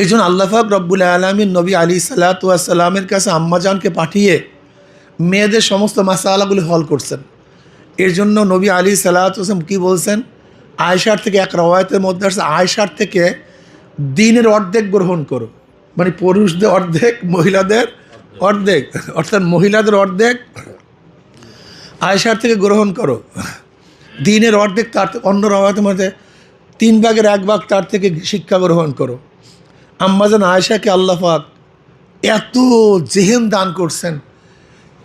এই জন্য আল্লাহাক রব্বুল আলমীর নবী আলী সাল্লাতামের কাছে আম্মাজানকে পাঠিয়ে মেয়েদের সমস্ত মাসালাগুলি হল করছেন। এর জন্য নবী আলী সাল্লাহাম কী বলছেন? আয়সার থেকে এক রওয়ায়তের মধ্যে আসছে আয়সার থেকে দিনের অর্ধেক গ্রহণ করো। মানে পুরুষদের অর্ধেক, মহিলাদের অর্ধেক, অর্থাৎ মহিলাদের অর্ধেক আয়সার থেকে গ্রহণ করো। দিনের অর্ধেক তার অন্য রওয়ায়তের মধ্যে তিন ভাগের এক ভাগ তার থেকে শিক্ষা গ্রহণ করো। আম্মাজান আয়সাকে আল্লাহাক এত জেহেন দান করছেন,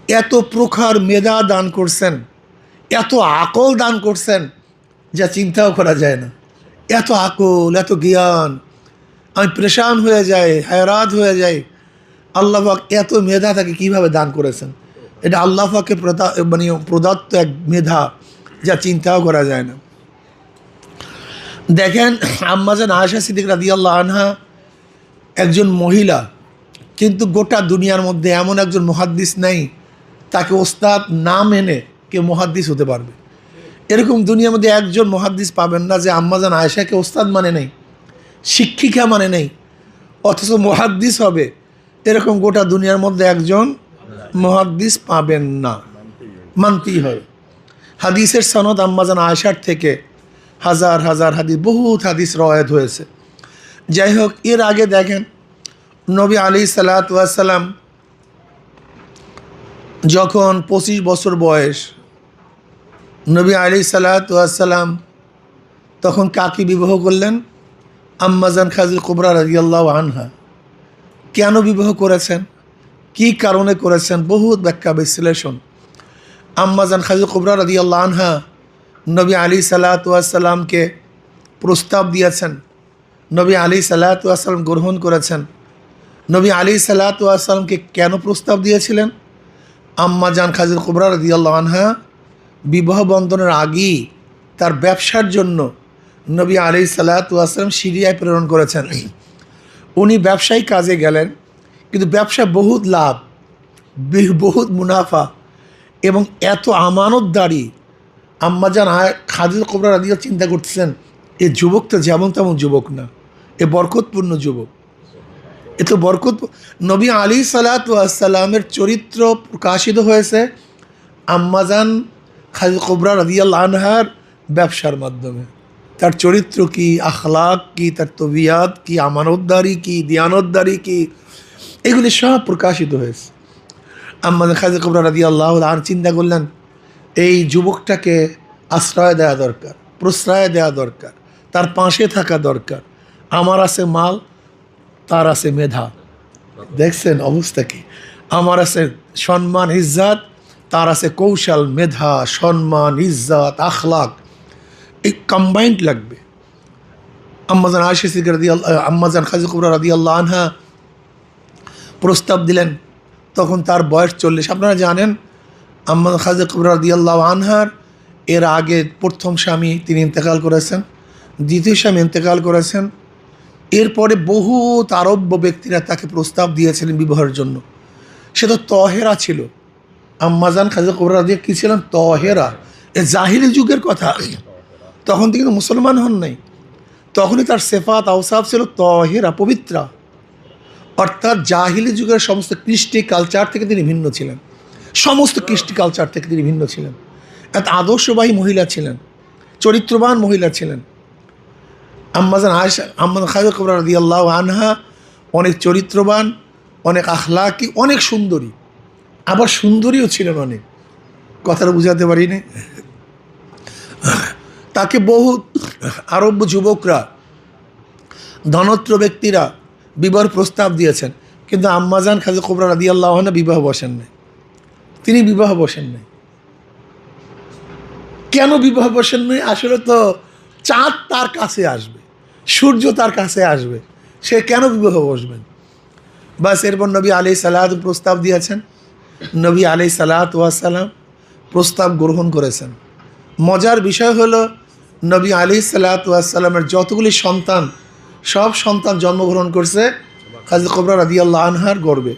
এত প্রখার মেধা দান করছেন, এত আকল দান করছেন, যা চিন্তাও করা যায় না। এত আকল, এত জ্ঞান। আমি প্রেশান হয়ে যাই, হায়রাত হয়ে যাই। আল্লাহাক এত মেধা তাকে কীভাবে দান করেছেন? এটা আল্লাহাকে প্রদা মানে প্রদত্ত এক মেধা, যা চিন্তাও করা যায় না। দেখেন আম্মাজান আয়সা সিদ্দিক রাদি আনহা একজন মহিলা, কিন্তু গোটা দুনিয়ার মধ্যে এমন একজন মহাদ্দিস নেই, তাকে ওস্তাদ না মেনে কেউ মহাদ্দিস হতে পারবে। এরকম দুনিয়ার মধ্যে একজন মহাদ্দিস পাবেন না যে আম্মাজান আয়েশাকে ওস্তাদ মানে নেই, শিক্ষিকা মানে নেই, অথচ মহাদ্দিস হবে। এরকম গোটা দুনিয়ার মধ্যে একজন মহাদ্দিস পাবেন না। মানতেই হয়। হাদিসের সনদ আম্মাজান আয়েশার থেকে হাজার হাজার হাদিস, বহুত হাদিস রয়াত হয়েছে। যাই হোক, এর আগে দেখেন, নবী আলী সালাতাম যখন পঁচিশ বছর বয়স, নবী আলী সালাতাম তখন কাকে বিবাহ করলেন? আম্মাজান খাজিল কুবরা রাজিয়াল্লাহ আনহা। কেন বিবাহ করেছেন? কি কারণে করেছেন? বহুত ব্যাখ্যা, বিশ্লেষণ। আম্মাজান খাজিল কুবরা রাজিয়াল্লাহ আনহা নবী আলী সালাতামকে প্রস্তাব দিয়েছেন নবী আলী সাল্লাতাম গ্রহণ করেছেন। নবী আলী সাল্লাতামকে কেন প্রস্তাব দিয়েছিলেন? আম্মা জান খাজির কুবরা রদিয়াল্লাহ আনহা বিবাহ বন্ধনের আগেই তার ব্যবসার জন্য নবী আলী সাল্লাতাম সিরিয়ায় প্রেরণ করেছেন। উনি ব্যবসায়ী কাজে গেলেন, কিন্তু ব্যবসা বহুত লাভ বহুত মুনাফা এবং এত আমানতদারি। আম্মাজান খাদিল কোবরা রাদিয়া চিন্তা করতেছেন, এ যুবকটা যেমন তেমন যুবক না। এ বরকতপূর্ণ যুবক। এ তো বরকত নবী আলী সালাতামের চরিত্র প্রকাশিত হয়েছে আম্মাজান খাদিল কোবরা রাদিয়াল আনহার ব্যবসার মাধ্যমে। তার চরিত্র কি আখলাক কি, তার তবিয়াত কি, আমানতদারি কি, দিয়ানতদারি কি, এগুলি সব প্রকাশিত হয়েছে। আম্মাজান খাদিল কোবরা রাদিয়াল্লাহ আন চিন্তা করলেন, এই যুবকটাকে আশ্রয় দেওয়া দরকার, প্রশ্রয় দেওয়া দরকার, তার পাশে থাকা দরকার। আমার আছে মাল, তার আছে মেধা। দেখছেন অবস্থা কি? আমার আছে সম্মান, ইজ্জাত, তার আছে কৌশল, মেধা, সম্মান, ইজ্জাত, আখলাক। এই কম্বাইন্ড লাগবে। আম্মাজান আশি সিক রাদি আম্মাজান খাজিকুবরা রাদি আল্লাহ আনহা প্রস্তাব দিলেন, তখন তার বয়স চল্লিশ। আপনারা জানেন আম্মদ খাজা কুবরা দিয়াল্লাহ আনহার, এর আগে প্রথম স্বামী তিনি ইন্তেকাল করেছেন, দ্বিতীয় স্বামী ইন্তেকাল করেছেন এরপরে বহুত আরব্য ব্যক্তিরা তাকে প্রস্তাব দিয়েছিলেন বিবাহের জন্য। সে তো তহেরা ছিল। আম্মাজান খাজা কুবরা দিয়ে কী ছিলেন? তহেরা। এ জাহিলি যুগের কথা। তখন তিনি তো মুসলমান হন নাই। তখনই তার সেফাত আউসাফ ছিল তহেরা, পবিত্রা। অর্থাৎ জাহিলি যুগের সমস্ত কৃষ্টি কালচার থেকে তিনি ভিন্ন ছিলেন। সমস্ত কৃষ্টি কালচার থেকে তিনি ভিন্ন ছিলেন। এক আদর্শবাহী মহিলা ছিলেন। চরিত্রবান মহিলা ছিলেন। আম্মাজান আয়সা আম্মাদ খাজা কবর রদি আল্লাহ আনহা অনেক চরিত্রবান, অনেক আখলাকি, অনেক সুন্দরী। আবার সুন্দরীও ছিলেন অনেক। কথাটা বুঝাতে পারি না তাকে বহু আরব্য যুবকরা, ধনত্র ব্যক্তিরা বিবাহ প্রস্তাব দিয়েছেন। কিন্তু আম্মাজান খাজা কোবরা রাদি আল্লাহ বিবাহ বসেন নাই। তিনি বিবাহ বসেন নাই। কেন বিবাহ বসেন নাই? আসলে তো চাঁদ তার কাছে আসবে। সূর্য তার কাছে আসবে। সে কেন বিবাহ বসবেন? বাস এরপর নবী আলি সালাদ প্রস্তাব দিয়েছেন। নবী আলি সালাত ওয়াসালাম প্রস্তাব গ্রহণ করেছেন। মজার বিষয় হলো, নবী আলি সালাত ওয়াসালামের যতগুলি সন্তান, সব সন্তান জন্মগ্রহণ করছে কাজী কবরা রাদি আল্লাহ আনহার গর্বে।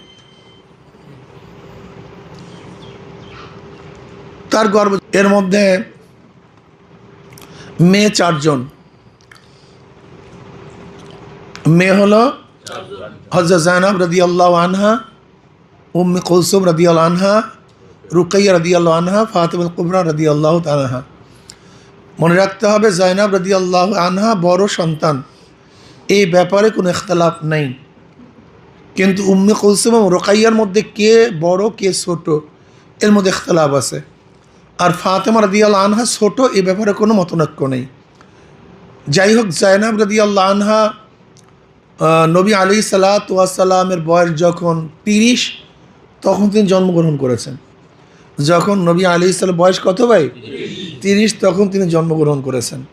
তার গর্ব, এর মধ্যে মেয়ে চারজন। মেয়ে হলো হজরত জায়নাব রদি আল্লাহ আনহা, উম্মি কুলসুম রদি আল্লাহ আনহা, রুকাইয়া রদি আল্লাহ আনহা ফাতেমুল কুবরা রদি আল্লাহ আনহা। মনে রাখতে হবে জাইনাব রদি আল্লাহ আনহা বড় সন্তান। এই ব্যাপারে কোনো ইখতলাফ নেই। কিন্তু উম্মি কুলসুম এবং রোকাইয়ার মধ্যে কে বড়, কে ছোট, এর মধ্যে ইখতলাফ আছে। আর ফাতেমা রদি আল্লাহ আনহা ছোট, এ ব্যাপারে কোনো মতনৈক্য নেই। যাই হোক, জাইনাব রদি আল্লাহ আনহা নবী আলী সালাতামের বয়স যখন তিরিশ, তখন তিনি জন্মগ্রহণ করেছেন। যখন নবী আলী সাল্লাম বয়স কত ভাই? তিরিশ, তখন তিনি জন্মগ্রহণ করেছেন।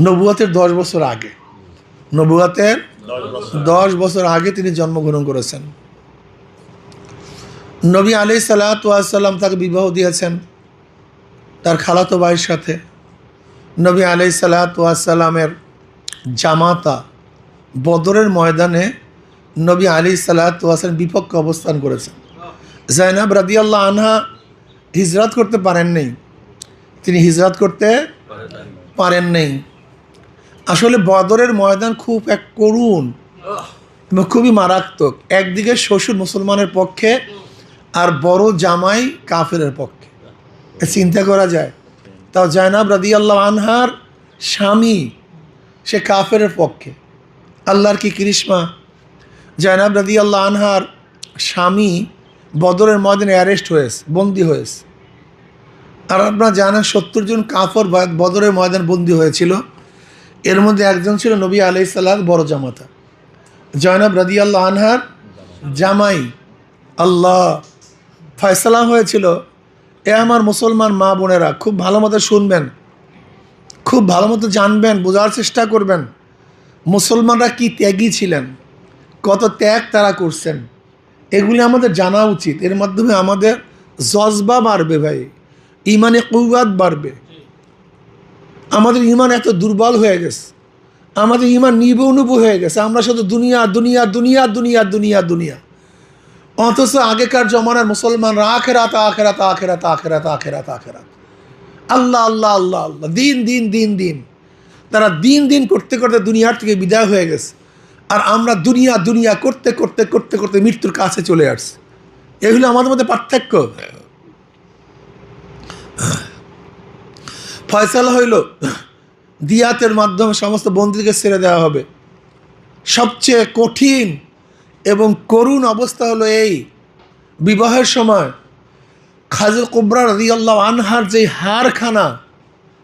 নবুয়াতের দশ বছর আগে। নবুয়াতের দশ বছর আগে তিনি জন্মগ্রহণ করেছেন। নবী আলি সাল্লাম তাকে বিবাহ দিয়েছেন তার খালাতো ভাইয়ের সাথে। নবী আলি সাল্লামের জামাতা বদরের ময়দানে নবী আলী সাল্লাহাম বিপক্ষে অবস্থান করেছেন। জাইনাব রাদিয়াল্লাহ আনহা হিজরাত করতে পারেন নাই। তিনি হিজরাত করতে পারেন নাই। আসলে বদরের ময়দান খুব এক করুণ এবং খুবই মারাত্মক। একদিকে শ্বশুর মুসলমানের পক্ষে আর বড় জামাই কাফেরের পক্ষে। চিন্তা করা যায়। তাও জায়নাব রাদি আল্লাহ আনহার স্বামী, সে কাফের পক্ষে। আল্লাহর কি কৃষ্মা? জায়নাব রাদি আল্লাহ আনহার স্বামী বদরের ময়দানে অ্যারেস্ট হয়েছে, বন্দি হয়েছে। আর আপনারা জানেন সত্তর জন কাফর বদরের ময়দান বন্দি হয়েছিল। এর মধ্যে একজন ছিল নবী আলাই সাল্লাহ বড় জামাতা। জয়নাব রাদি আল্লাহ আনহার জামাই আল্লাহ, ফয়সালা হয়েছিল। এ আমার মুসলমান মা বোনেরা, খুব ভালো মতো শুনবেন, খুব ভালো মতো জানবেন, বোঝার চেষ্টা করবেন। মুসলমানরা কি ত্যাগী ছিলেন? কত ত্যাগ তারা করছেন? এগুলি আমাদের জানা উচিত। এর মাধ্যমে আমাদের জজবা বাড়বে ভাই। ইমানে কৌয়াত বাড়বে। আমাদের ইমান এত দুর্বল হয়ে গেছে। আমাদের ইমান নিব নিবনুব হয়ে গেছে। আমরা শুধু দুনিয়া দুনিয়া দুনিয়া দুনিয়া দুনিয়া দুনিয়া। অথচ আগেকার জমানার মুসলমানরা আখেরাত আখেরাত আখেরাত আখেরাত আখেরাত আখেরাত। আল্লাহ আল্লাহ আল্লাহ আল্লাহ। দিন দিন দিন দিন। তারা দিন দিন করতে করতে দুনিয়ার থেকে বিদায় হয়ে গেছে। আর আমরা দুনিয়া দুনিয়া করতে করতে করতে করতে মৃত্যুর কাছে চলে আসছি। এগুলো আমাদের মধ্যে পার্থক্য। ফয়সালা হইল, দিয়াতের মাধ্যমে সমস্ত বন্দীকে ছেড়ে দেওয়া হবে। সবচেয়ে কঠিন এবং করুণ অবস্থা হলো এই বিবাহের সময়। খাজুল কুবরা রাদিয়াল্লাহ আনহার যে হারখানা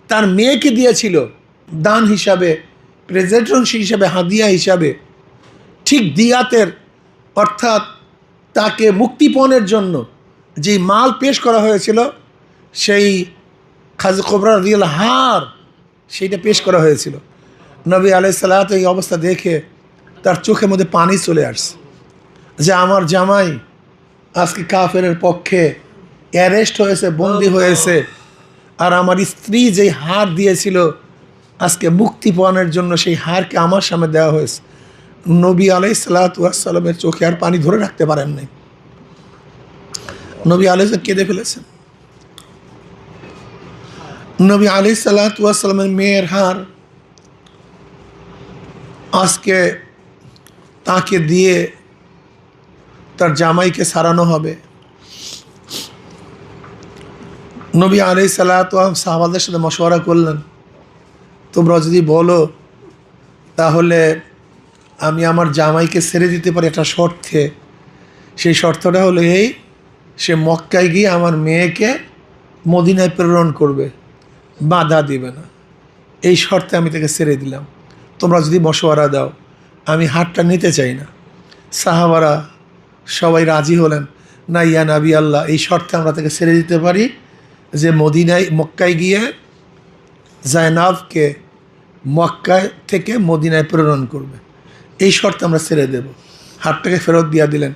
তার মেয়েকে দিয়েছিল দান হিসাবে প্রেজেন্টেশন হিসাবে, হাদিয়া হিসাবে, ঠিক দিয়াতের অর্থাৎ তাকে মুক্তিপণের জন্য যে মাল পেশ করা হয়েছিল, সেই খাজু কোবরা রিয়াল হার সেইটা পেশ করা হয়েছিল। নবী আলাই সাল্লাত এই অবস্থা দেখে তার চোখের মধ্যে পানি চলে আসছে যে আমার জামাই আজকে কাফের পক্ষে অ্যারেস্ট হয়েছে, বন্দি হয়েছে, আর আমার স্ত্রী যেই হার দিয়েছিল আজকে মুক্তি পাওয়ানোর জন্য সেই হারকে আমার সামনে দেওয়া হয়েছে। নবী আলাই সাল্লাতামের চোখে আর পানি ধরে রাখতে পারেন নাই। নবী আলাই কেঁদে ফেলেছেন। নবী আলি সাল্লাতামের মেয়ের হার আজকে তাকে দিয়ে তার জামাইকে সারানো হবে। নবী আলি সাল্লাতাম সাহাবাদের সাথে মশওয়ারা করলেন। তোমরা যদি বলো, তাহলে আমি আমার জামাইকে ছেড়ে দিতে পারি একটা শর্তে। সেই শর্তটা হলো এই, সে মক্কায় গিয়ে আমার মেয়েকে মদিনায় প্রেরণ করবে, বাধা দিবে না। এই শর্তে আমি তাকে ছেড়ে দিলাম। তোমরা যদি মশওয়ারা দাও, আমি হাতটা নিতে চাই না। সাহাবারা সবাই রাজি হলেন না ইয়া নাবি আল্লাহ, এই শর্তে আমরা তাকে ছেড়ে দিতে পারি যে মদিনায়, মক্কায় গিয়ে জায়নাবকে মক্কায় থেকে মদিনায় প্রেরণ করবে। এই শর্তে আমরা ছেড়ে দেব। হাতটাকে ফেরত দিয়া দিলেন।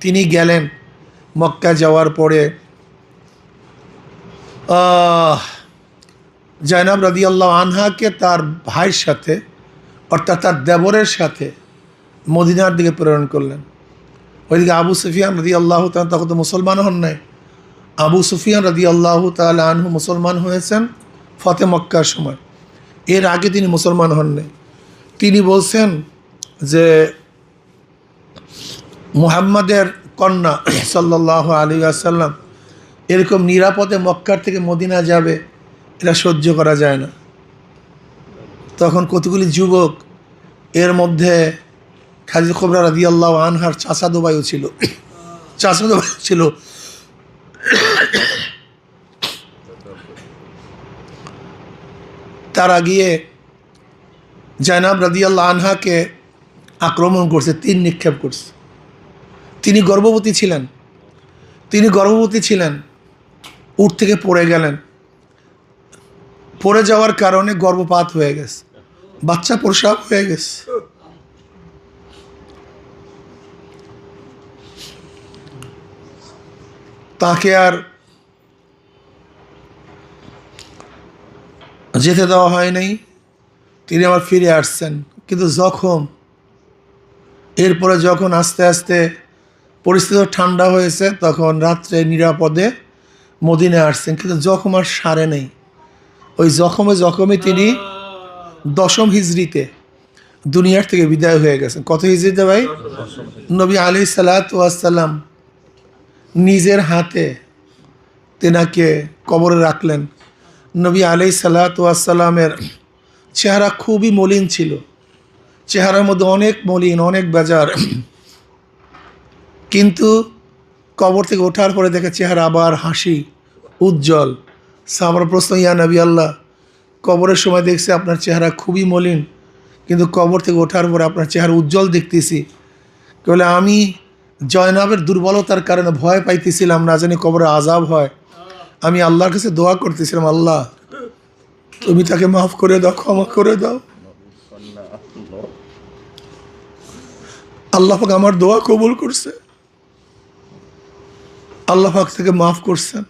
তিনি গেলেন। মক্কা যাওয়ার পরে জয়নাব রাদিয়াল্লাহ আনহাকে তার ভাইয়ের সাথে, অর্থাৎ তার দেবরের সাথে মদিনার দিকে প্রেরণ করলেন। ওইদিকে আবু সুফিয়ান রদি আল্লাহ তখন তো মুসলমান হন নাই। আবু সুফিয়ান রদি আল্লাহ তাল আনহু মুসলমান হয়েছেন ফতে মক্কার সময়। এর আগে তিনি মুসলমান হননি। তিনি বলছেন যে মুহাম্মাদের কন্যা সাল্লাহ আলী আসাল্লাম এরকম নিরাপদে মক্কার থেকে মদিনা যাবে, এটা সহ্য করা যায় না। তখন কতগুলি যুবক এর মধ্যে খাজি খবরা রাদি আল্লাহ আনহার চাষাদো বায়ু ছিল। চাষাদো বায়ু ছিল। তারা গিয়ে জায়নাব রাদিয়াল্লাহ আনহাকে আক্রমণ করছে, তিন নিক্ষেপ করছে। তিনি গর্ভবতী ছিলেন। তিনি গর্ভবতী ছিলেন উঠ থেকে পড়ে গেলেন। পড়ে যাওয়ার কারণে গর্ভপাত হয়ে গেছে। বাচ্চা প্রসাব হয়ে গেছে। তাকে আর যেতে দেওয়া হয় নাই। তিনি আবার ফিরে আসছেন। কিন্তু জখম এরপরে যখন আস্তে আস্তে পরিস্থিতি ঠান্ডা হয়েছে, তখন রাত্রে নিরাপদে মদিনে আসছেন। কিন্তু জখম আর সারে নেই। ওই জখমে জখমে তিনি দশম হিজড়িতে দুনিয়ার থেকে বিদায় হয়ে গেছেন। কত হিজড়িতে ভাই? নবী আলি সালাতাম নিজের হাতে তেনাকে কবরে রাখলেন। নবী আলি সালাতামের চেহারা খুবই মলিন ছিল। চেহারার মধ্যে অনেক মলিন, অনেক বেজার। কিন্তু কবর থেকে ওঠার পরে দেখে চেহারা আবার হাসি, উজ্জ্বল। সামর প্রশ্ন, ইয়া নবী আল্লাহ, কবরের সময় দেখছি আপনার চেহারা খুবই মলিন, কিন্তু কবর থেকে ওঠার পরে আপনার চেহারা উজ্জ্বল দেখতেছি। বলে আমি জয়নাবের দুর্বলতার কারণে ভয় পাইতেছিলাম না জানি কবরে আজাব হয়। আমি আল্লাহর কাছে দোয়া করতেছিলাম, আল্লাহ, তুমি তাকে মাফ করে দাও, ক্ষমা করে দাও। আল্লাহ পাক আমার দোয়া কবুল করছে। আল্লাহ পাক থেকে মাফ করছেন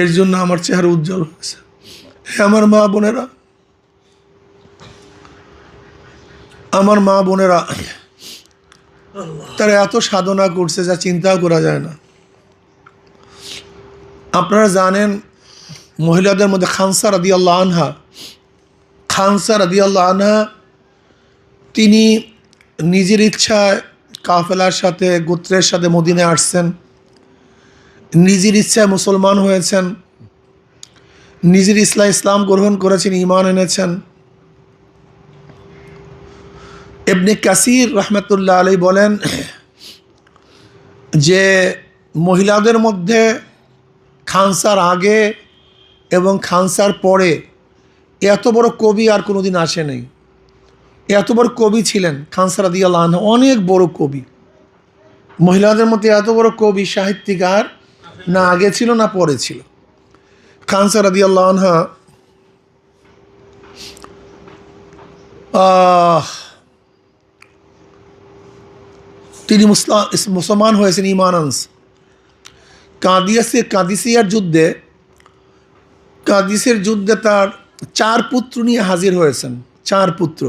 এর জন্য আমার চেহারা উজ্জ্বল হয়েছে। হে আমার মা বোনেরা, আমার মা বোনেরা, তারা এত সাধনা করছে যা চিন্তাও করা যায় না। আপনারা জানেন মহিলাদের মধ্যে খানসা রাদি আল্লাহ আনহা, খানসা রাদি আল্লাহ আনহা তিনি নিজের ইচ্ছায় কাফেলার সাথে, গোত্রের সাথে মদিনে আসছেন, নিজের ইচ্ছায় মুসলমান হয়েছেন, নিজের ইসলাম ইসলাম গ্রহণ করেছেন ইমান এনেছেন। এবনে কাসির রহমতুল্লাহ আলী বলেন যে মহিলাদের মধ্যে খানসার আগে এবং খানসার পরে এত বড় কবি আর কোনো দিন আসে নাই। এত বড় কবি ছিলেন খানসার আদিয়াল আনহা অনেক বড় কবি। মহিলাদের মধ্যে এত বড় কবি সাহিত্যিকার না আগে ছিল না পরে ছিল। খানসার আদিয়াল্লাহ আনহা আহ, তিনি মুসলা মুসলমান হয়েছেন ইমানান্স। কাদিয়াসে কাদিসিয়ার যুদ্ধে, কাদিসের যুদ্ধে তার চার পুত্র নিয়ে হাজির হয়েছেন। চার পুত্র।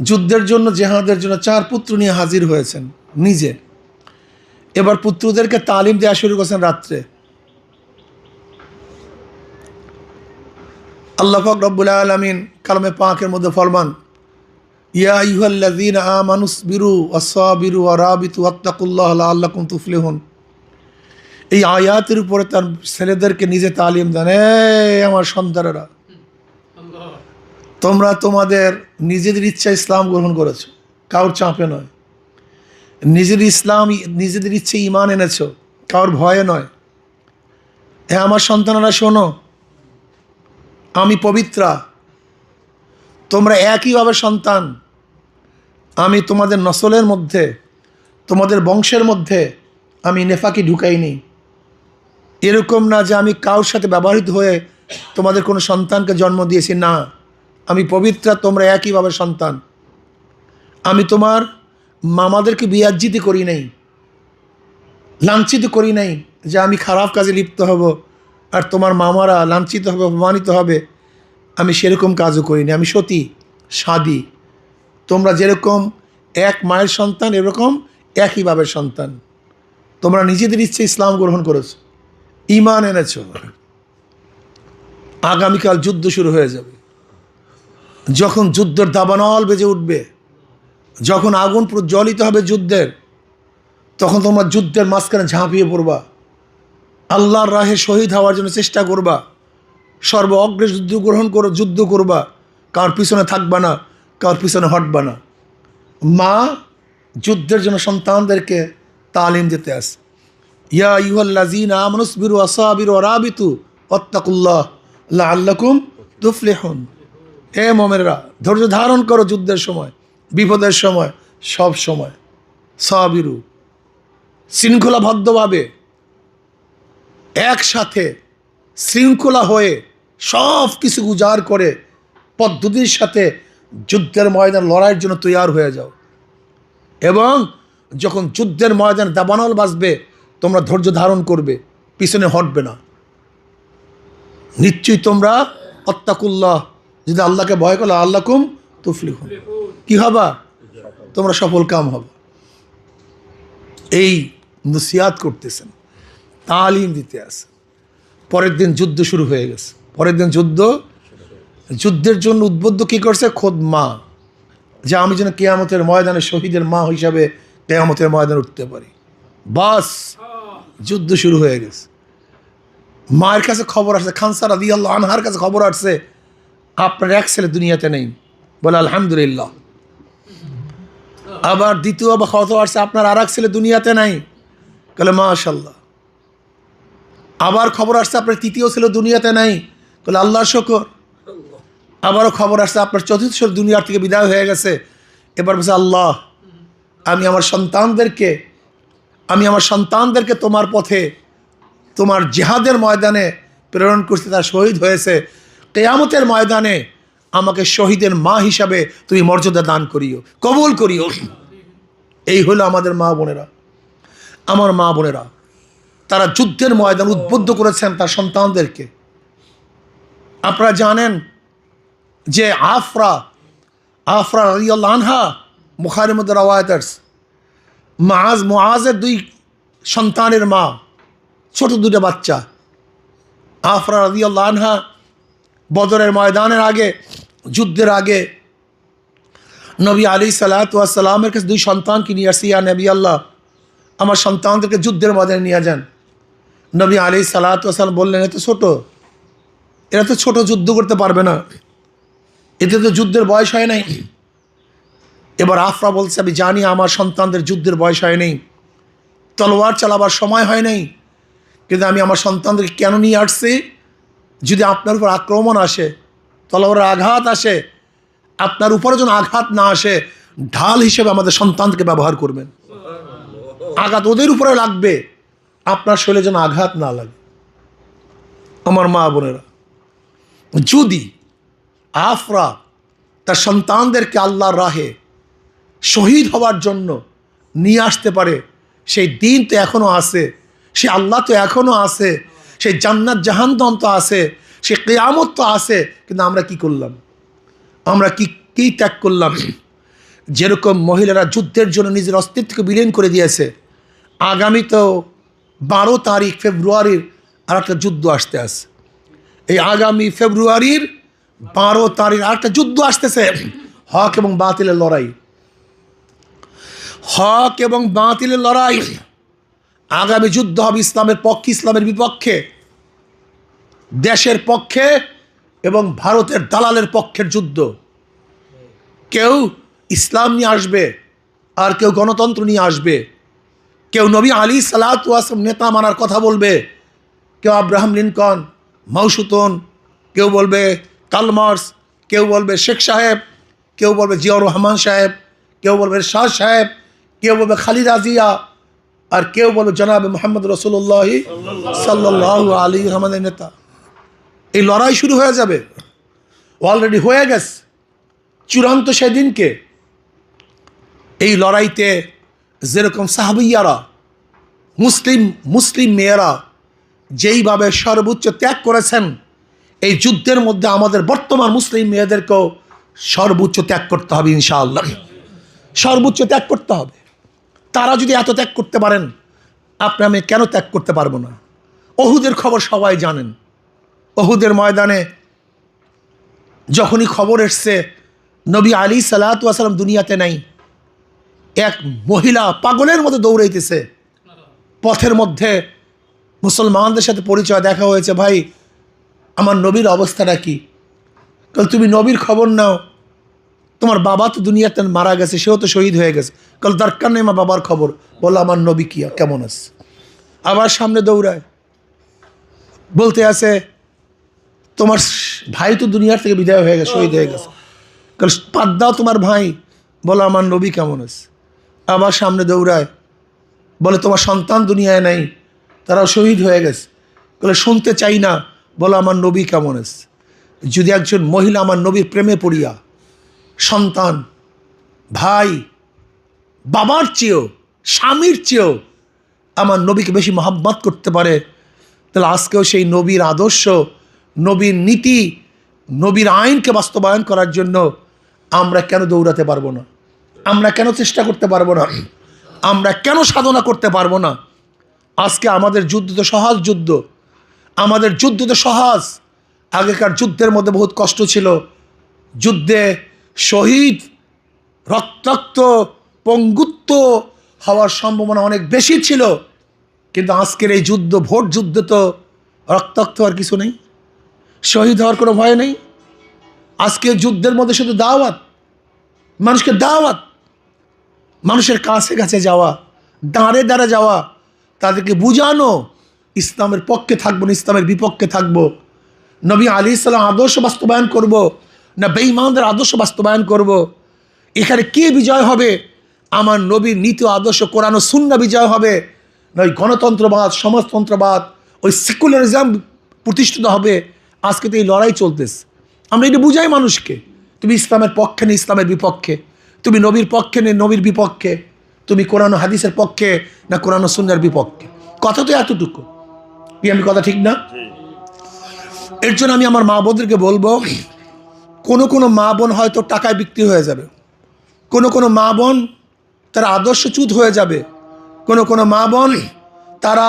যুদ্ধের জন্য, জেহাদের জন্য চার পুত্র নিয়ে হাজির হয়েছেন, নিজে। এবার পুত্রদেরকে তালিম দেওয়া শুরু করেছেন রাত্রে। আল্লাহ পাক রব্বুল আলমিন কালামে পাঁকের মধ্যে ফরমান, ইয়া ইহুয়াল্লাযীন আমানুস বিরু আসাবিরু আরাবিতু আত্তাকুল্লাহ আল্লাকুম তুফলিহুন। এই আয়াতের উপরে তার ছেলেদেরকে নিজে তালিম দেন আমার সন্তানেরা, তোমরা তোমাদের নিজেদের ইচ্ছা ইসলাম গ্রহণ করেছ, কারোর চাপে নয়। নিজের ইসলাম, নিজেদের ইচ্ছে ইমান এনেছ, কারোর ভয়ে নয়। হ্যাঁ আমার সন্তানেরা, শোনো, আমি পবিত্রা, তোমরা একইভাবে সন্তান। আমি তোমাদের নসলের মধ্যে, তোমাদের বংশের মধ্যে, আমি নেফাকি ঢুকাইনি। এরকম না যে আমি কারোর সাথে ব্যবহৃত হয়ে তোমাদের কোনো সন্তানকে জন্ম দিয়েছি, না। আমি পবিত্রা, তোমরা একইভাবে সন্তান। আমি তোমার মামাদেরকে বিয়াজ্জিত করি নাই, লাঞ্ছিত করি নাই যে আমি খারাপ কাজে লিপ্ত হব আর তোমার মামারা লাঞ্ছিত হবে, অপমানিত হবে। আমি সেরকম কাজও করিনি আমি সতী, সাদি। তোমরা যেরকম এক মায়ের সন্তান, এরকম একই বাবের সন্তান। তোমরা নিজেদের ইচ্ছে ইসলাম গ্রহণ করেছ। ইমান এনেছ। আগামীকাল যুদ্ধ শুরু হয়ে যাবে। যখন যুদ্ধের দাবানল বেজে উঠবে, যখন আগুন প্রজ্বলিত হবে যুদ্ধের, তখন তোমরা যুদ্ধের মাঝখানে ঝাঁপিয়ে পড়বা। আল্লাহর রাহে শহীদ হওয়ার জন্য চেষ্টা করবা। সর্ব অগ্রে যুদ্ধ গ্রহণ করো, যুদ্ধ করবা। কার পিছনে থাকবা না, কার পিছনে হটবা না। মা, যুদ্ধের জন্য সন্তানদেরকে তালিম দিতে আসে ইয়া ইউহাল্লাজিনা আমনুসবিরু আসাবিরু রাবিতু অত্তাকুল্লাহ লা আল্লাকুম তুফলিহুন। এ মোমেররা ধৈর্য ধারণ করো যুদ্ধের সময়, বিপদের সময়, সব সময়। সাবিরু শৃঙ্খলাবদ্ধভাবে একসাথে শৃঙ্খলা হয়ে সব কিছু উজাড় করে পদ্ধতির সাথে যুদ্ধের ময়দান লড়াইয়ের জন্য তৈয়ার হয়ে যাও। এবং যখন যুদ্ধের ময়দান দাবানল বাজবে তোমরা ধৈর্য ধারণ করবে, পিছনে হটবে না। নিশ্চয়ই তোমরা অত্তাকুল্লাহ যদি আল্লাহকে ভয় করো আল্লাহকুম তুফলিহুন। কি হবা? তোমরা সফল কাম হবে। এই নসিয়াত করতেছেন, তালিম দিতে আসে পরের দিন যুদ্ধ শুরু হয়ে গেছে। পরের দিন যুদ্ধ, যুদ্ধের জন্য উদ্বুদ্ধ কী করছে? খোদ মা। যে আমি যেন কেয়ামতের ময়দানে শহীদের মা হিসাবে কেয়ামতের ময়দানে উঠতে পারি। বাস। যুদ্ধ শুরু হয়ে গেছে। মায়ের কাছে খবর আসছে খানসার আদি আল্লাহ আনহার কাছে খবর আসছে, আপনার এক ছেলে দুনিয়াতে নেই। বলে, আলহামদুলিল্লাহ। আবার দ্বিতীয় বা খবর আসছে, আপনার আর এক ছেলে দুনিয়াতে নাই। বলে মাশাল্লাহ আবার খবর আসছে, আপনার তৃতীয় ছেলে দুনিয়াতে নাই। বলে আল্লাহ শকর। আবারও খবর আসছে, আপনার চতুর্থ দুনিয়ার থেকে বিদায় হয়ে গেছে। এবার বলছে, আল্লাহ, আমি আমার সন্তানদেরকে আমি আমার সন্তানদেরকে তোমার পথে, তোমার জেহাদের ময়দানে প্রেরণ করতে তারা শহীদ হয়েছে। কেয়ামতের ময়দানে আমাকে শহীদের মা হিসাবে তুমি মর্যাদা দান করিও, কবুল করিও। এই হলো আমাদের মা বোনেরা। আমার মা বোনেরা, তারা যুদ্ধের ময়দান উদ্বুদ্ধ করেছেন তার সন্তানদেরকে। আপনারা জানেন যে আফরা আফরা আনহা মুখারের মধ্যে রওয়ায়তার্স মাজ মোয়াজের দুই সন্তানের মা, ছোট দুটো বাচ্চা। আফরা রাদিয়াল্লাহু আনহা বদরের ময়দানের আগে, যুদ্ধের আগে নবী আলী সালাতামের কাছে দুই সন্তানকে নিয়ে আসি ইয়া নবী আল্লাহ, আমার সন্তানদেরকে যুদ্ধের ময়দানে নিয়ে যান। নবী আলী সালাতাম বললেন এত ছোট, এরা তো ছোট, যুদ্ধ করতে পারবে না। এতে তো যুদ্ধের বয়স হয় নাই। এবার আফরা বলছে, আমি জানি আমার সন্তানদের যুদ্ধের বয়স হয় নাই, তলোয়ার চালাবার সময় হয় নাই, কিন্তু আমি আমার সন্তানদেরকে কেন নিয়ে আসছি? যদি আপনার উপর আক্রমণ আসে, তলোয়ারের আঘাত আসে, আপনার উপরে যেন আঘাত না আসে, ঢাল হিসেবে আমাদের সন্তানকে ব্যবহার করবেন। আঘাত ওদের উপরে লাগবে, আপনার শরীরে যেন আঘাত না লাগে। আমার মা বোনেরা, যদি আফরা তার সন্তানদেরকে আল্লাহর রাহে শহীদ হওয়ার জন্য নিয়ে আসতে পারে। সেই দিন তো এখনও আছে, সে আল্লাহ তো এখনও আছে, সেই জান্নাত জাহান্তম তো আছে, সে কেয়ামত তো আছে, কিন্তু আমরা কি করলাম? আমরা কি, কী ত্যাগ করলাম? যেরকম মহিলারা যুদ্ধের জন্য নিজের অস্তিত্বকে বিলীন করে দিয়েছে, আগামী তো বারো তারিখ ফেব্রুয়ারির আর একটা যুদ্ধ আসতে আছে। এই আগামী ফেব্রুয়ারির বারো তারিখ আর একটা যুদ্ধ আসতেছে, হক এবং বাতিলের লড়াই। হক এবং বাতিলের লড়াই। আগামী যুদ্ধ হবে ইসলামের পক্ষে, ইসলামের বিপক্ষে, দেশের পক্ষে এবং ভারতের দালালের পক্ষের যুদ্ধ। কেউ ইসলাম নিয়ে আসবে, আর কেউ গণতন্ত্র নিয়ে আসবে। কেউ নবী আলী সালাতাম নেতা মানার কথা বলবে। কেউ আব্রাহাম লিনকন মৌসুতন কেউ বলবে কালমার্স, কেউ বলবে শেখ সাহেব, কেউ বলবে জিয়াউর রহমান সাহেব, কেউ বলবে শাহ সাহেব কেউ বলবে খালিদা জিয়া, আর কেউ বলবে জনাব মোহাম্মদ রসুল্লাহি সাল্লাহ আলী আমাদের নেতা। এই লড়াই শুরু হয়ে যাবে। অলরেডি হয়ে গেছে। চূড়ান্ত সেদিনকে এই লড়াইতে যেরকম সাহাবিয়ারা, মুসলিম মুসলিম মেয়েরা যেইভাবে সর্বোচ্চ ত্যাগ করেছেন, এই যুদ্ধের মধ্যে আমাদের বর্তমান মুসলিম মেয়েদেরকেও সর্বোচ্চ ত্যাগ করতে হবে ইনশাআল্লাহ। সর্বোচ্চ ত্যাগ করতে হবে। তারা যদি এত ত্যাগ করতে পারেন, আপনি আমি কেন ত্যাগ করতে পারব না? অহুদের খবর সবাই জানেন। অহুদের ময়দানে যখনই খবর এসছে, নবী আলী সালাতাম দুনিয়াতে নাই। এক মহিলা পাগলের মতো দৌড়াইতেছে। পথের মধ্যে মুসলমানদের সাথে পরিচয় দেখা হয়েছে, ভাই, আমার নবীর অবস্থাটা কি? তুমি নবীর খবর নাও। তোমার বাবা তো দুনিয়াতে মারা গেছে, সেও তো শহীদ হয়ে গেছে। কাল দরকার নেই আমার বাবার খবর। বলো, আমার নবী কি কেমন আছে? আবার সামনে দৌড়ায়। বলতে আছে, তোমার ভাই তো দুনিয়ার থেকে বিদায় হয়ে গেছে, শহীদ হয়ে গেছে। কাল বাদ দাও তোমার ভাই। বলো, আমার নবী কেমন আছে? আবার সামনে দৌড়ায়। বলে, তোমার সন্তান দুনিয়ায় নাই, তারাও শহীদ হয়ে গেছে। বলে শুনতে চাই না। বলো, আমার নবী কেমন আছে? যদি একজন মহিলা আমার নবীর প্রেমে পড়িয়া সন্তান, ভাই, বাবার চেয়েও, স্বামীর চেয়েও আমার নবীকে বেশি মহাব্বত করতে পারে। তাহলে আজকেও সেই নবীর আদর্শ, নবীর নীতি, নবীর আইনকে বাস্তবায়ন করার জন্য আমরা কেন দৌড়াতে পারব না? আমরা কেন চেষ্টা করতে পারব না? আমরা কেন সাধনা করতে পারব না? আজকে আমাদের যুদ্ধ তো সহজ যুদ্ধ। আমাদের যুদ্ধ তো সহজ। আগেকার যুদ্ধের মধ্যে বহুত কষ্ট ছিল। যুদ্ধে শহীদ, রক্তাক্ত, পঙ্গুত্ব হওয়ার সম্ভাবনা অনেক বেশি ছিল। কিন্তু আজকের এই যুদ্ধ, ভোট যুদ্ধ তো রক্তাক্ত আর কিছু নেই, শহীদ হওয়ার কোনো ভয় নেই। আজকের যুদ্ধের মধ্যে শুধু দাওয়াত, মানুষকে দাওয়াত, মানুষের কাছে কাছে যাওয়া, দাঁড়ে দাঁড়ে যাওয়া, তাদেরকে বুঝানো, ইসলামের পক্ষে থাকব না, ইসলামের বিপক্ষে থাকব। নবী আলী ইসলাম আদর্শ বাস্তবায়ন করব না বেঈমানদের আদর্শ বাস্তবায়ন করব। এখানে কে বিজয় হবে? আমার নবীর নীতি আদর্শ কোরআন ও শূন্য বিজয় হবে। না ওই গণতন্ত্রবাদ সমাজতন্ত্রবাদ ওই সেকুলারিজম প্রতিষ্ঠিত হবে। আজকে তো এই লড়াই চলতেছে। আমরা এটা বুঝাই মানুষকে। তুমি ইসলামের পক্ষে নেই ইসলামের বিপক্ষে। তুমি নবীর পক্ষে নেই নবীর বিপক্ষে। তুমি কোরআন হাদিসের পক্ষে না কোরআন সুন্নার বিপক্ষে। কথা তো এতটুকু। কি আমি কথা ঠিক না? এর জন্য আমি আমার মা বোনদেরকে বলব কোনো কোনো মা বোন হয়তো টাকায় বিক্রি হয়ে যাবে। কোনো কোনো মা বোন তারা আদর্শচ্যুত হয়ে যাবে। কোনো কোনো মা বোন তারা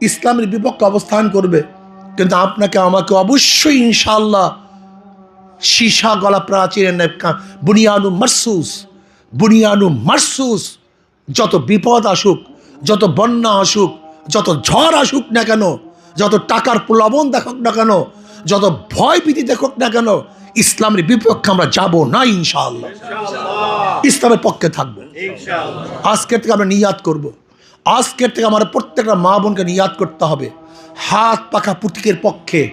ইসলামের বিপক্ষে অবস্থান করবে। কিন্তু আপনাকে, আমাকে অবশ্যই ইনশাল্লাহ সীসা গলা প্রাচীরের বুনিয়ানু মারসুস বুনিয়ানু মারসুস। যত বিপদ আসুক, যত বন্যা আসুক, যত ঝড় আসুক না কেন, যত টাকার প্লবন দেখুক না কেন, যত ভয় ভীতি দেখুক না কেন ইসলামের বিপক্ষে আমরা যাব না ইনশাআল্লাহ। ইসলামের পক্ষে থাকব। আজকের থেকে আমরা নিয়াত করব। আজকের থেকে আমার প্রত্যেকটা মা বোনকে নিয়াত করতে হবে। হাত পাখা পুতিকের পক্ষে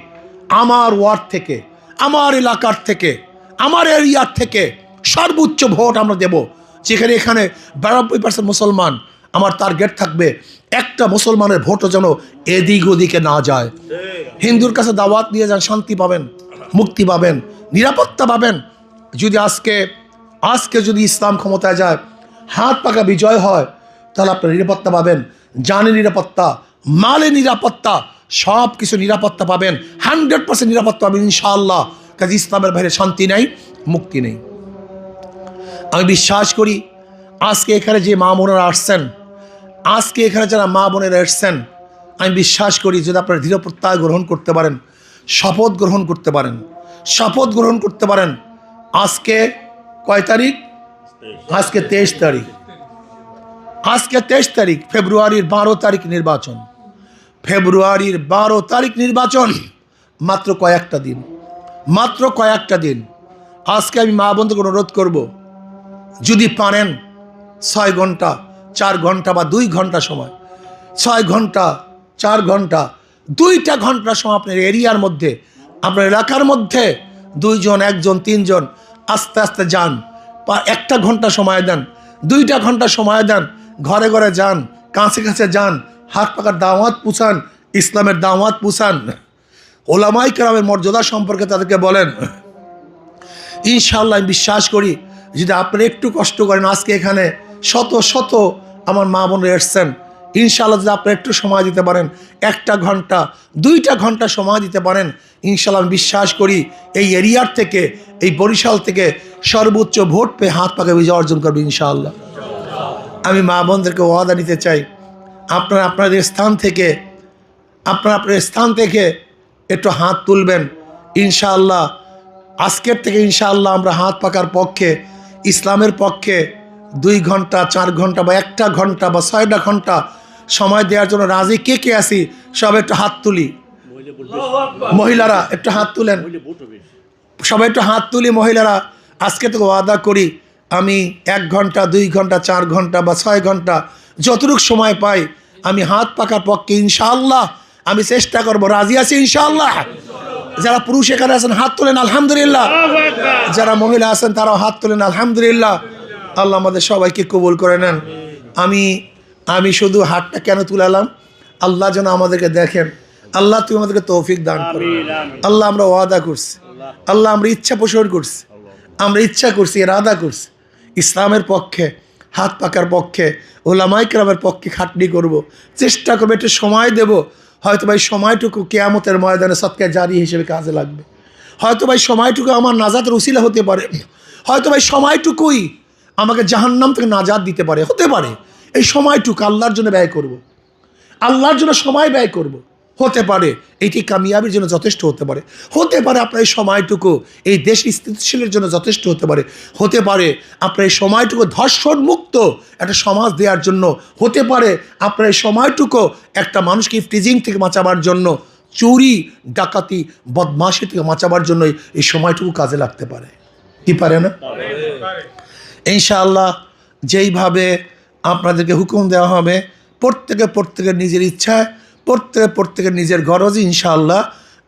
আমার ওয়ার্ড থেকে আমার এলাকার থেকে আমার এরিয়ার থেকে সর্বোচ্চ ভোট আমরা দেব। যেখানে এখানে বিরানব্বই পার্সেন্ট মুসলমান আমার টার্গেট থাকবে একটা মুসলমানের ভোটও যেন এদিক ওদিকে না যায়। হিন্দুর কাছে দাওয়াত নিয়ে যান শান্তি পাবেন। মুক্তি পাবেন, নিরাপত্তা পাবেন। যদি আজকে আজকে যদি ইসলাম ক্ষমতায় যায়, হাত পাকা বিজয় হয়, তাহলে আপনার নিরাপত্তা পাবেন, জানে নিরাপত্তা, মালে নিরাপত্তা সব কিছু নিরাপত্তা পাবেন, হান্ড্রেড পার্সেন্ট নিরাপত্তা পাবেন ইনশাআল্লাহ। কাজে ইসলামের বাইরে শান্তি নেই, মুক্তি নেই। আমি বিশ্বাস করি, আজকে এখানে যে মা বোনেরা আসছেন, আজকে এখানে যারা মা বোনেরা এসছেন, আমি বিশ্বাস করি যদি আপনারা দৃঢ় প্রত্যয় গ্রহণ করতে পারেন শপথ গ্রহণ করতে পারেন। শপথ গ্রহণ করতে পারেন আজকে কয় তারিখ? আজকে তেইশ তারিখ। আজকে তেইশ তারিখ, ফেব্রুয়ারির বারো তারিখ নির্বাচন। ফেব্রুয়ারির বারো তারিখ নির্বাচন মাত্র কয়েকটা দিন। মাত্র কয়েকটা দিন। আজকে আমি মা বন্ধুকে অনুরোধ করব, যদি পারেন ছয় ঘণ্টা, চার ঘণ্টা বা দুই ঘণ্টা সময়, ছয় ঘণ্টা, চার ঘণ্টা দুইটা ঘণ্টা সময় আপনার এরিয়ার মধ্যে, আপনার এলাকার মধ্যে দুইজন, একজন, তিনজন আস্তে আস্তে যান। বা একটা ঘণ্টা সময় দেন, দুইটা ঘণ্টা সময় দেন, ঘরে ঘরে যান, কাছে কাছে যান, হাত পাকার দাওয়াত পুষান, ইসলামের দাওয়াত পুষান। ওলামাই কেরামের মর্যাদা সম্পর্কে তাদেরকে বলেন ইনশাল্লাহ আমি বিশ্বাস করি, যদি আপনারা একটু কষ্ট করেন, আজকে এখানে শত শত আমার মা বোনরা এসছেন ইনশাল্লাহ যদি আপনারা একটু সময় দিতে পারেন, একটা ঘণ্টা, দুইটা ঘণ্টা সময় দিতে পারেন ইনশাল্লাহ বিশ্বাস করি এই এরিয়ার থেকে, এই বরিশাল থেকে সর্বোচ্চ ভোট পেয়ে হাত পাকে বিজয় অর্জন করবে ইনশাআল্লাহ। আমি মা বোনদেরকে ওয়াদা নিতে চাই, আপনারা আপনাদের স্থান থেকে, আপনারা আপনার স্থান থেকে একটু হাত তুলবেন। ইনশাআল্লাহ, আজকের থেকে ইনশাআল্লাহ আমরা হাত পাকার পক্ষে, ইসলামের পক্ষে দুই ঘণ্টা, চার ঘণ্টা বা একটা ঘণ্টা বা ছয়টা ঘণ্টা সময় দেওয়ার জন্য রাজি। কে কে আছি? সব একটু হাত তুলি। মহিলারা, একটু হাত তুলেন। সবাই একটু হাত তুলি, মহিলারা। আজকে তো ওয়াদা করি, আমি এক ঘণ্টা, দুই ঘণ্টা, চার ঘণ্টা বা ছয় ঘণ্টা যতটুকু সময় পাই, আমি হাত পাকার পক্ষে ইনশাআল্লাহ আমি চেষ্টা করব। রাজি আছি ইনশাআল্লাহ? যারা পুরুষ এখানে আছেন, হাত তোলেন, আলহামদুলিল্লাহ। যারা মহিলা আছেন, তারাও হাত তোলেন, আলহামদুলিল্লাহ। আল্লাহ আমাদের সবাইকে কবুল করে নেন। আমি আমি শুধু হাতটা কেন তুলালাম? আল্লাহ যেন আমাদেরকে দেখেন। আল্লাহ তুমি আমাদেরকে তৌফিক দান করো। আল্লাহ আমরা ওয়াদা করছি। আল্লাহ। আমরা ইচ্ছা পোষণ করছি। আমরা ইচ্ছা করছি এরাদা করছি। ইসলামের পক্ষে হাত পাকার পক্ষে ওলামাই কেরামের পক্ষে খাটনি করব। চেষ্টা করব একটু সময় দেব। হয়তো ভাই সময়টুকু কেয়ামতের ময়দানে সৎকার জারি হিসেবে কাজে লাগবে। হয়তো ভাই সময়টুকু আমার নাজাতের রসিলা হতে পারে। হয়তো ভাই সময়টুকুই আমাকে জাহান্নাম থেকে নাজাত দিতে পারে। হতে পারে। এই সময়টুকু আল্লাহর জন্য ব্যয় করব। আল্লাহর জন্য সময় ব্যয় করব। হতে পারে এটি কামিয়াবির জন্য যথেষ্ট হতে পারে। হতে পারে আপনার এই সময়টুকু এই দেশ স্থিতিশীলের জন্য যথেষ্ট হতে পারে। হতে পারে আপনার এই সময়টুকু ধর্ষণ মুক্ত একটা সমাজ দেওয়ার জন্য। হতে পারে আপনার এই সময়টুকু একটা মানুষকে ফ্রিজিং থেকে বাঁচাবার জন্য চুরি ডাকাতি বদমাশি থেকে বাঁচাবার জন্য এই সময়টুকু কাজে লাগতে পারে। কি পারে না? ইনশাআল্লাহ যেইভাবে আপনাদেরকে হুকুম দেওয়া হবে, প্রত্যেকে প্রত্যেকের নিজের ইচ্ছায়, প্রত্যেকে প্রত্যেকের নিজের গরজে ইনশাআল্লাহ।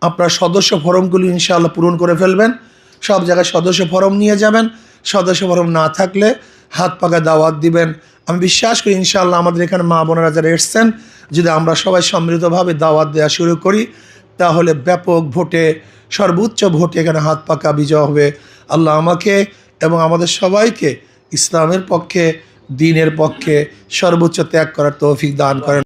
আপনার সদস্য ফরমগুলি ইনশাআল্লাহ পূরণ করে ফেলবেন। সব জায়গায় সদস্য ফরম নিয়ে যাবেন। সদস্য ফরম না থাকলে হাত পাকা দাওয়াত দিবেন। আমি বিশ্বাস করি ইনশাআল্লাহ আমাদের এখানে মা বোনেরা যারা এসছেন, যদি আমরা সবাই সম্মিলিতভাবে দাওয়াত দেওয়া শুরু করি, তাহলে ব্যাপক ভোটে, সর্বোচ্চ ভোটে এখানে হাত পাকা বিজয় হবে। আল্লাহ আমাকে এবং আমাদের সবাইকে ইসলামের পক্ষে দিনের পক্ষে সর্বোচ্চ ত্যাগ করার তৌফিক দান করেন।